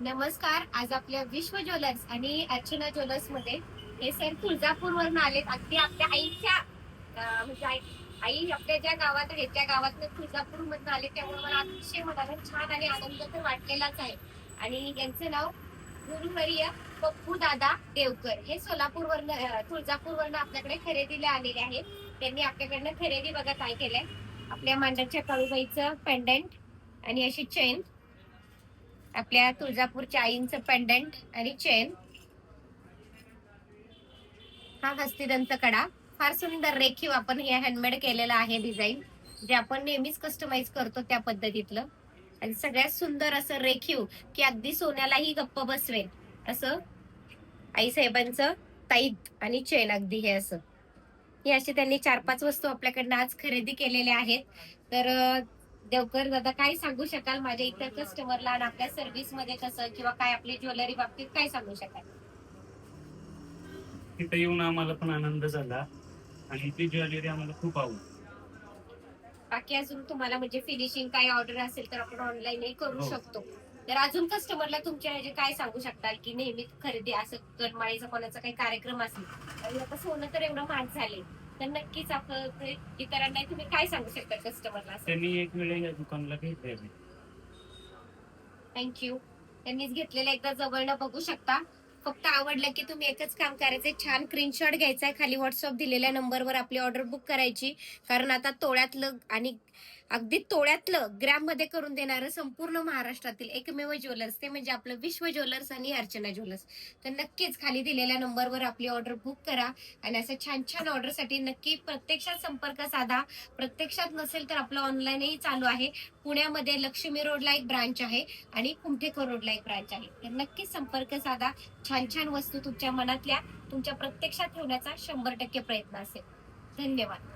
नमस्कार आज आपल्या विश्व ज्वेलर्स आणि अर्चना ज्वेलर्समध्ये हे सर तुळजापूर वरून आलेत. अगदी आपल्या आईच्या म्हणजे आई आई आपल्या ज्या गावात आहेत त्या गावात तुळजापूर मधून आले त्यामुळे मला अतिशय मनाला छान आणि आनंद तर वाटलेलाच आहे. आणि यांचं नाव गुरुवर्य पप्पू दादा देवकर. हे सोलापूर वरन तुळजापूर वरनं आपल्याकडे खरेदीला आलेले आहेत. त्यांनी आपल्याकडनं खरेदी बघा काय केलंय. आपल्या मांडरच्या काळूबाईचं पेंडंट आणि अशी चेन आपल्या तुळजापूरच्या आईंचं पेंडंट आणि चेन हा हस्तिदंत कडा. फार सुंदर रेखीव आपण हे हँडमेड केलेलं आहे डिझाईन जे आपण नेहमीच कस्टमाइज करतो त्या पद्धतीतलं. आणि सगळ्यात सुंदर असं रेखीव की अगदी सोन्यालाही गप्प बसवेल. असं आई साहेबांचं ताईत आणि चेन अगदी हे असं. हे असे त्यांनी चार पाच वस्तू आपल्याकडनं आज खरेदी केलेल्या आहेत. तर देवकर दादा काय सांगू शकाल माझ्या इतर कस्टमरला आणि आपल्या सर्व्हिसमध्ये कसं किंवा काय आपली ज्वेलरी बाबतीत काय सांगू शकाल? तिथे येऊन आम्हाला पण आनंद झाला आणि ती ज्वेलरी आम्हाला खूप आवडली. बाकी अजून तुम्हाला म्हणजे फिनिशिंग काय ऑर्डर असेल तर आपण ऑनलाईनही करू हो. शकतो. तर अजून कस्टमरला तुमच्या ह्याचे काय सांगू शकताल की नेहमी खरेदी असं करमाळीचा कोणाचा काही कार्यक्रम असेल? आणि आता सोनं तर एवढं महाग झाले तर नक्कीच आपलं इतरांना तुम्ही काय सांगू शकता कस्टमरला त्यांनी एक वेळे या दुकानला भेट द्यावी थँक्यू त्यांनीच घेतलेलं एकदा जवळनं बघू शकता. फक्त आवडलं की तुम्ही एकच काम करायचंय. छान स्क्रीनशॉट घ्यायचा आहे खाली व्हॉट्सअप दिलेल्या नंबरवर आपली ऑर्डर बुक करायची. कारण आता तोळ्यातलं आणि अगदी तोळ्यातलं ग्रॅममध्ये करून देणारं संपूर्ण महाराष्ट्रातील एकमेव ज्वेलर्स ते म्हणजे आपलं विश्व ज्वेलर्स आणि अर्चना ज्वेलर्स. तर नक्कीच खाली दिलेल्या नंबरवर आपली ऑर्डर बुक करा आणि असं छान छान ऑर्डरसाठी नक्की प्रत्यक्षात संपर्क साधा. प्रत्यक्षात नसेल तर आपलं ऑनलाईनही चालू आहे. पुण्यामध्ये लक्ष्मी रोडला एक ब्रांच आहे आणि कुमठेकर रोडला एक ब्रांच आहे. तर नक्कीच संपर्क साधा. छान छान वस्तू तुमच्या मनातल्या तुमच्या प्रत्यक्षात ठेवण्याचा शंभर टक्के प्रयत्न असेल. धन्यवाद.